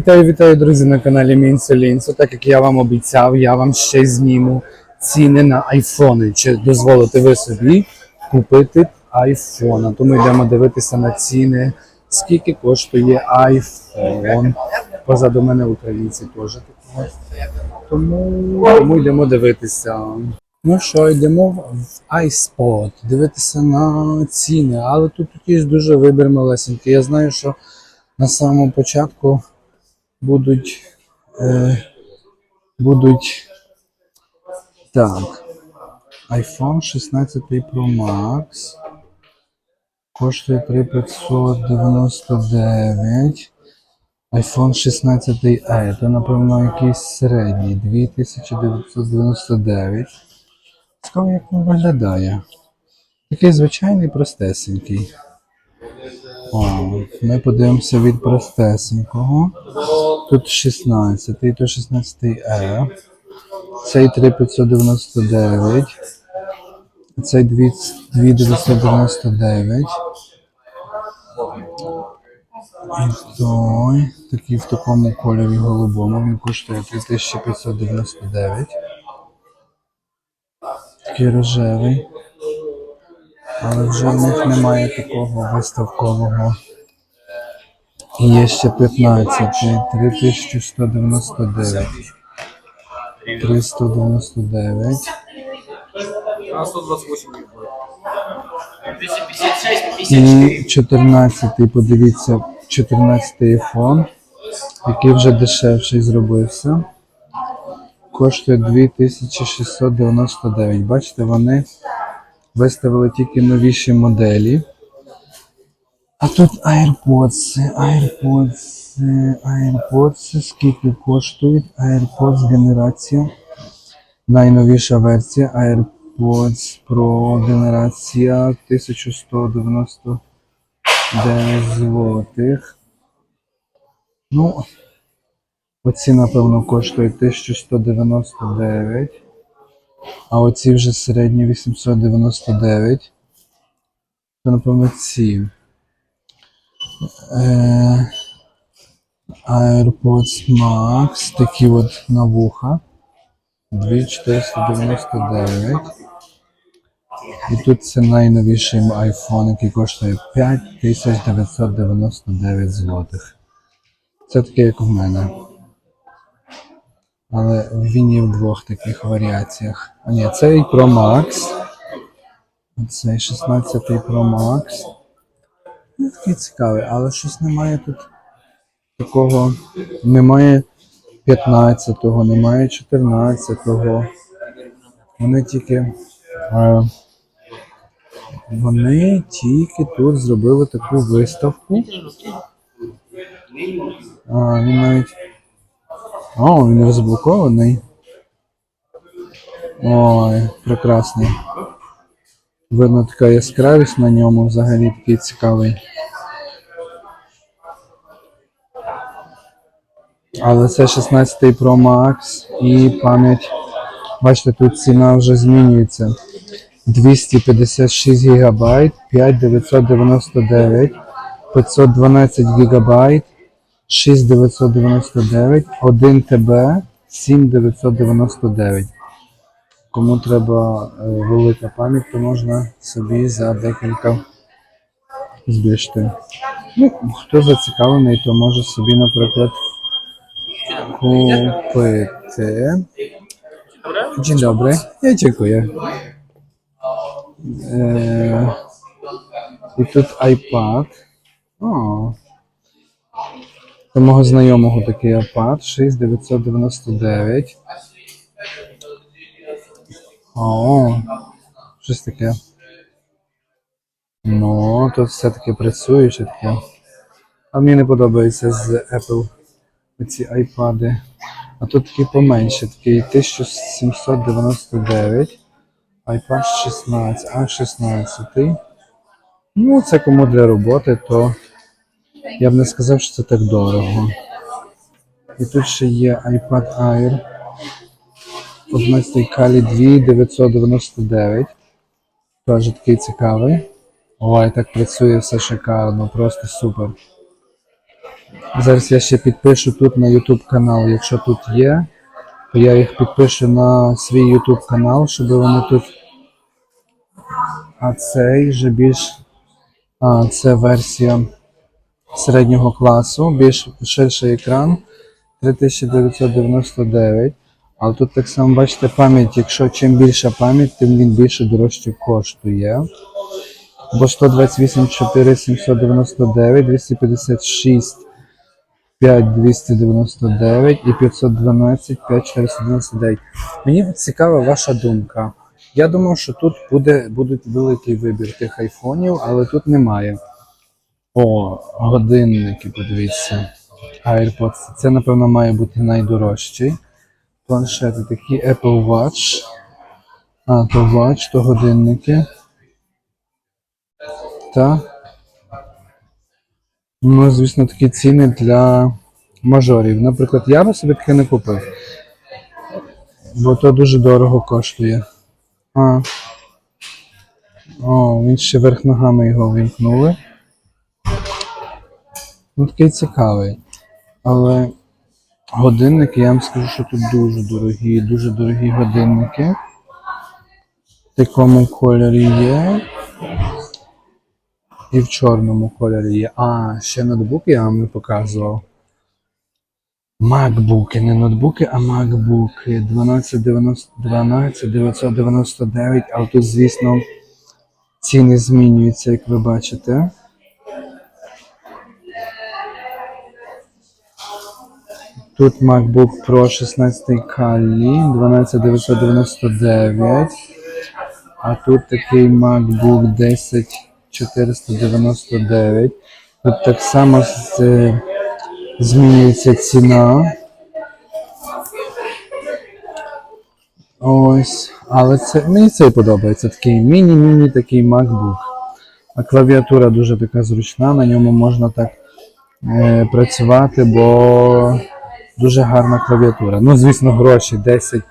Вітаю, вітаю, друзі, на каналі Мінселінцо. Так як я вам обіцяв, я вам ще зніму ціни на айфони. Чи дозволите ви собі купити айфона? Тому йдемо дивитися на ціни, скільки коштує айфон. Позаду мене українці теж такі. Тому, тому йдемо дивитися. Ну що, йдемо в iSpot, дивитися на ціни, але тут якийсь дуже вибір малесенький. Я знаю, що на самому початку будуть, е, будуть так. iPhone 16 Pro Max коштує 3599. iPhone 16e, то напевно якийсь середній 2999. Цікаво, як він виглядає. Такий звичайний простесенький. О, ми подивимося від простесенького. Тут 16, то 16 e Цей 3599. Цей 2999. І той, такий в такому кольорі голубому, він коштує 3599. Такий рожевий. Але вже в них немає такого виставкового. І є ще 15, 3199. 399. 128 не будет. 256, І 14, подивіться, 14 iPhone, який вже дешевший зробився. Коштує 2699. Бачите, вони виставили тільки новіші моделі. А тут AirPods, AirPods, AirPods, скільки коштують? AirPods генерація. Найновіша версія AirPods Pro генерація 1199 злотих. Ну, оці, напевно, коштують 1199. А оці вже середні 899. Це, напевно, ці. Е, AirPods Max, такі от на вуха. 2499. І тут це найновіший iPhone, який коштує 5999 злотих. Це таке, як в мене. Але він є в двох таких варіаціях. А ні, цей Pro Max. Цей 16 Pro Max. Ну, такий цікавий, але щось немає тут такого. Немає 15-го, немає 14-го. Вони тільки. Е, вони тільки тут зробили таку виставку. А, він навіть. О, він розблокований. Ой, прекрасний. Видно така яскравість на ньому взагалі такий цікавий. Але це 16 Pro Max і пам'ять. Бачите, тут ціна вже змінюється. 256 ГБ, 5999, 512 ГБ, 6999, 1 ТБ, 7999. Кому треба е, велика пам'ять, то можна собі за декілька збільшити. Ну, хто зацікавлений, то може собі, наприклад, купити. Dzień dobry. Ja dziękuję. Eee, і тут iPad. О. До мого знайомого такий iPad 6999. О, щось таке. Ну, тут все-таки працює чи таке. А мені не подобається з Apple ці айпади. А тут такий поменше, такий 1799. iPad 16, а 16. Ну, це кому для роботи, то я б не сказав, що це так дорого. І тут ще є iPad Air 11 Kali 2999. Теж такий цікавий. Ой, так працює все шикарно, просто супер. Зараз я ще підпишу тут на YouTube канал, якщо тут є, то я їх підпишу на свій YouTube канал, щоб вони тут. А цей вже більш. А, це версія середнього класу, більш ширший екран 3999. Але тут так само бачите пам'ять, якщо чим більша пам'ять, тим він більше дорожче коштує. Бо 128 4 799, 256 5299 і 512 5499. Мені цікава ваша думка. Я думав, що тут буде буде великий вибір тих айфонів, але тут немає. О, годинники, подивіться. AirPods. Це, напевно, має бути найдорожчий. Планшети такі Apple Watch. А, то Watch, то годинники. Та. Ну, звісно, такі ціни для мажорів. Наприклад, я би собі таке не купив. Бо то дуже дорого коштує. А. О, він ще верх ногами його вимкнули. Ну, такий цікавий. Але годинники, я вам скажу, що тут дуже дорогі, дуже дорогі годинники. В такому кольорі є. І в чорному кольорі є. А, ще ноутбуки я вам не показував. Макбуки, не ноутбуки, а макбуки. 1290, 12999, але тут, звісно, ціни змінюються, як ви бачите. Тут MacBook Pro 16 Калі 12999. А тут такий MacBook 10499. Тут так само змінюється ціна. Ось. Але це, мені цей подобається. Такий міні-міні такий MacBook. А клавіатура дуже така зручна, на ньому можна так е, працювати, бо дуже гарна клавіатура. Ну, звісно, гроші 10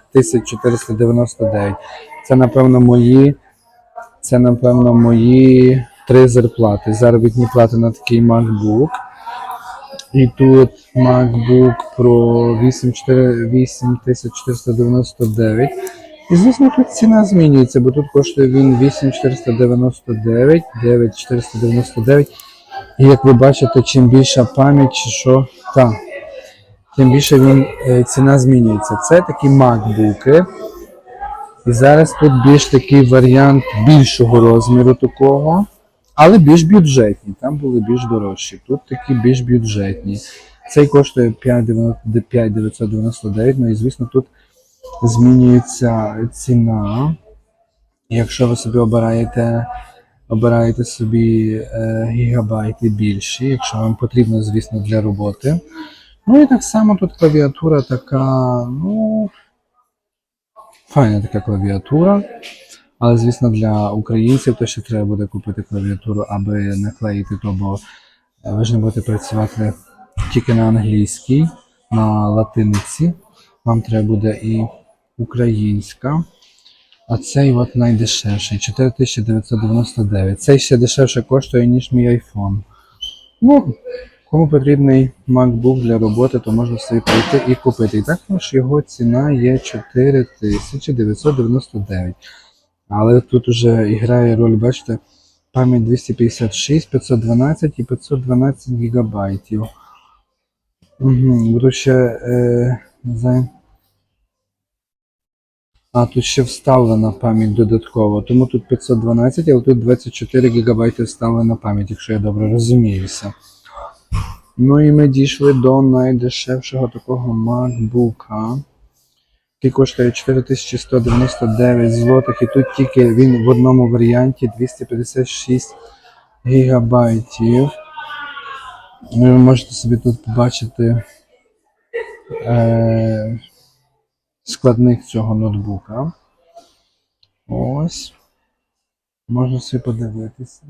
499. Це, напевно, мої. Це, напевно, мої три зарплати. Заробітні плати на такий MacBook. І тут MacBook Pro 8499. І звісно, тут ціна змінюється, бо тут коштує він 8499, 9499. І як ви бачите, чим більша пам'ять, що, так, тим більше він, е, ціна змінюється. Це такі MacBook. І зараз тут більш такий варіант більшого розміру такого, але більш бюджетні. Там були більш дорожчі. Тут такі більш бюджетні. Цей коштує 5999, ну і звісно тут змінюється ціна. Якщо ви собі обираєте, обираєте собі е, гігабайти більші, якщо вам потрібно, звісно, для роботи. Ну і так само тут клавіатура така, ну, файна така клавіатура. Але, звісно, для українців то ще треба буде купити клавіатуру, аби наклеїти то, бо е, ви ж не будете працювати тільки на англійській, на латиниці. Вам треба буде і українська. А цей от найдешевший 4999. Цей ще дешевше коштує, ніж мій iPhone. Ну, кому потрібний MacBook для роботи, то можна собі прийти і купити. І також його ціна є 4999. Але тут уже і грає роль, бачите, пам'ять 256, 512 і 512 гігабайтів. Буду ще е, за... А, тут ще вставлена пам'ять додатково, тому тут 512, але тут 24 гігабайти вставлена пам'ять, якщо я добре розуміюся. Ну і ми дійшли до найдешевшого такого MacBook, який коштує 4199 злотих, і тут тільки він в одному варіанті 256 гігабайтів. Ну, Ви можете собі тут побачити е, складник цього ноутбука. Ось. Можна собі подивитися.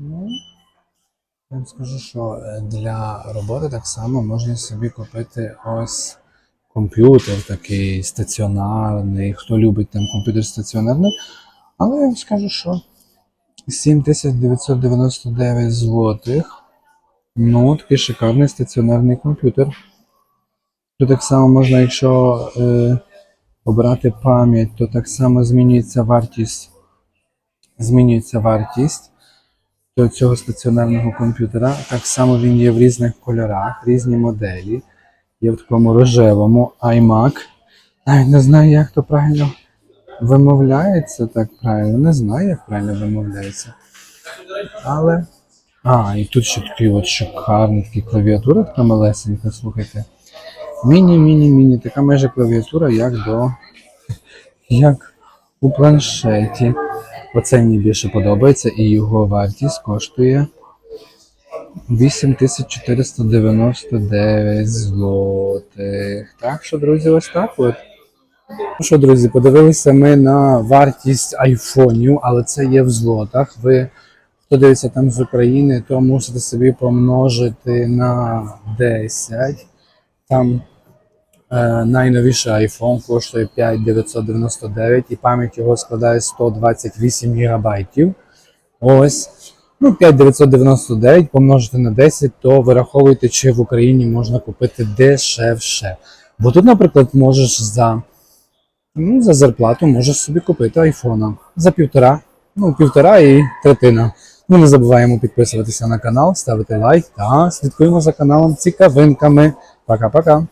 Я вам скажу, що е, для роботи так само можна собі купити ось комп'ютер такий стаціонарний. Хто любить там комп'ютер стаціонарний. Але я вам скажу, що 7999 злотих. Ну, такий шикарний стаціонарний комп'ютер. Тут так само можна, якщо е, обрати пам'ять, то так само змінюється вартість. Змінюється вартість до цього стаціонарного комп'ютера. Так само він є в різних кольорах, різні моделі. Є в такому рожевому iMac. Навіть не знаю, як то правильно вимовляється так правильно. Не знаю, як правильно вимовляється. Але. А, і тут ще такий от шикарний такий клавіатура, така малесенька, слухайте. Міні-міні-міні, така майже клавіатура, як до. як у планшеті. Оце мені більше подобається, і його вартість коштує 8499 злотих. Так що, друзі, ось так от. Ну що, друзі, подивилися ми на вартість айфонів, але це є в злотах. Ви, хто дивиться там з України, то мусите собі помножити на 10. Там найновіший iPhone коштує 5999 і пам'ять його складає 128 гігабайтів. Ось. Ну, 5999 помножити на 10, то вираховуйте, чи в Україні можна купити дешевше. Бо тут, наприклад, можеш за, ну, за зарплату можеш собі купити айфона за півтора, ну, півтора і третина. Ну, не забуваємо підписуватися на канал, ставити лайк та слідкуємо за каналом цікавинками. Пока-пока.